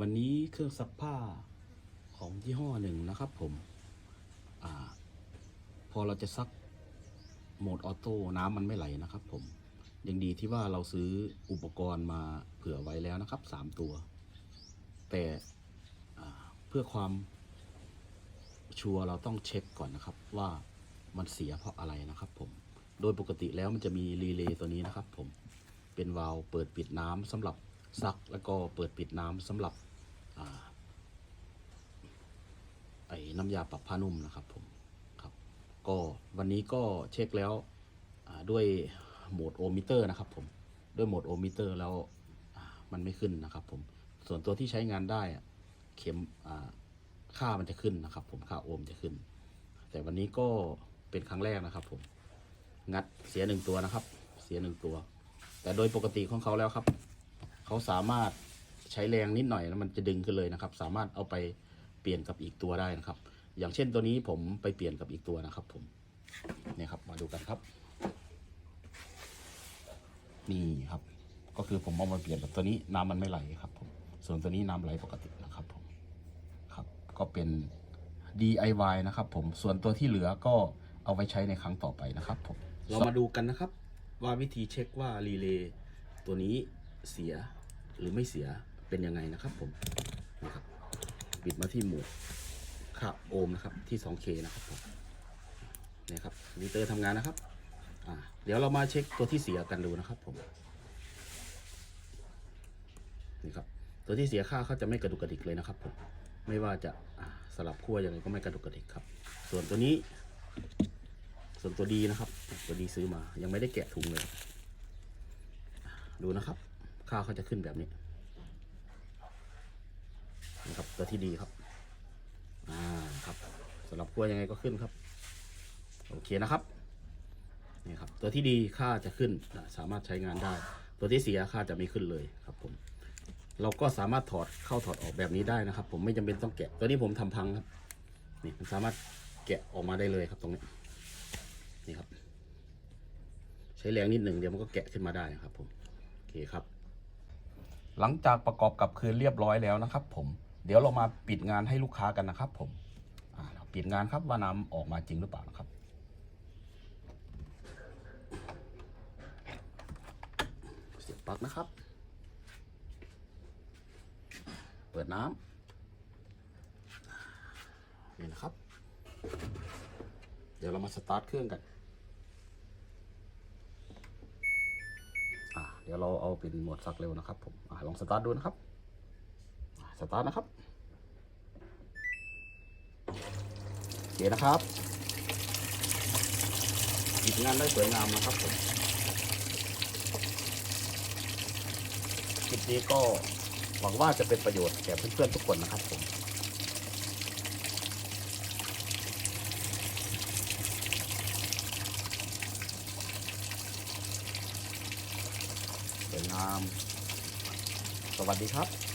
วันนี้เครื่องซักผ้าของยี่ห้อหนึ่งนะครับผมอพอเราจะซักโหมดออโต้น้ำมันไม่ไหลนะครับผมยังดีที่ว่าเราซื้ออุปกรณ์มาเผื่อไว้แล้วนะครับสามตัว แต่เพื่อความชัวร์เราต้องเช็คก่อนนะครับ ว่ามันเสียเพราะอะไรนะครับผมโดยปกติแล้วมันจะมีรีเลย์ตัวนี้นะครับผมเป็นวาล์วเปิดปิดน้ำสำหรับ ซักแล้วก็เปิดปิดน้ำสำหรับไอ้น้ำยาปรับผ้านุ่มนะครับผมครับก็วันนี้ก็เช็คแล้วด้วยโหมดโอมิเตอร์นะครับผมด้วยโหมดโอมิเตอร์แล้วมันไม่ขึ้นนะครับผมส่วนตัวที่ใช้งานได้เข็มค่ามันจะขึ้นนะครับ ผมค่าโอห์มจะขึ้น แต่วันนี้ก็เป็นครั้งแรกนะครับ ผมงัดเสียหนึ่งตัวนะครับ เสียหนึ่งตัว แต่โดยปกติของเขาแล้วครับ เขาสามารถใช้แรงนิดหน่อยแล้วมันจะดึงขึ้นเลยนะครับ สามารถเอาไปเปลี่ยนกับอีกตัวได้นะครับ อย่างเช่นตัวนี้ผมไปเปลี่ยนกับอีกตัวนะครับ ผมเนี่ยครับมาดูกันครับ นี่ครับ ก็คือผมเอามาเปลี่ยนกับตัวนี้น้ำมันไม่ไหลครับผมส่วนตัวนี้น้ำไหลปกตินะครับผมครับ ก็เป็น DIY นะครับ ผมส่วนตัวที่เหลือก็เอาไว้ใช้ในครั้งต่อไปนะครับผมเรามาดูกันนะครับ ว่าวิธีเช็คว่ารีเลย์ตัวนี้เสีย หรือไม่เสียเป็นยังไงนะครับผมนะครับบิดมาที่หมดค่าโอห์มนะครับที่ 2K นะครับผมนี่ครับมิเตอร์ทำงานนะครับอ่าเดี๋ยวเรามาเช็คตัวที่เสียกันดูนะครับผมนี่ครับตัวที่เสียค่าเขาจะไม่กระดุกกระดิกเลยนะครับผมไม่ว่าจะสลับขั้วยังไงก็ไม่กระดุกกระดิกครับ ส่วนตัวนี้ ส่วนตัวดีนะครับ ตัวดีซื้อมายังไม่ได้แกะถุงเลย ดูนะครับ ค่าเขาจะขึ้นแบบนี้นะครับตัวที่ดีครับ อ่าครับสำหรับกล้วยยังไงก็ขึ้นครับ โอเคนะครับนี่ครับ ตัวที่ดีค่าจะขึ้นสามารถใช้งานได้ ตัวที่เสียค่าจะไม่ขึ้นเลยครับผม เราก็สามารถถอดเข้าถอดออกแบบนี้ได้นะครับ ผมไม่จำเป็นต้องแกะ ตัวนี้ผมทำพังครับ นี่มันสามารถแกะออกมาได้เลยครับตรงนี้ นี่ครับ ใช้แรงนิดหนึ่งเดี๋ยวมันก็แกะขึ้นมาได้ครับผม โอเคครับ หลังจากประกอบกับคืนเรียบร้อยแล้วนะครับ ผม เดี๋ยวเรามาปิดงานให้ลูกค้ากันนะครับ ผมปิดงานครับว่าน้ำออกมาจริงหรือเปล่านะครับเสียบปลั๊กนะครับ เปิดน้ำนี่นะครับ เดี๋ยวเรามาสตาร์ทเครื่องกัน อ่า เดี๋ยวเราเอาเป็นโหมดซักเร็วนะครับผมอลองสตาร์ทดูนะครับสตาร์ทนะครับโอเคนะครับหยิบงานได้สวยงามนะครับผมคลิปนี้ก็หวังว่าจะเป็นประโยชน์แก่เพื่อนๆทุกคนนะครับผม วยงาม สวัสดีครับ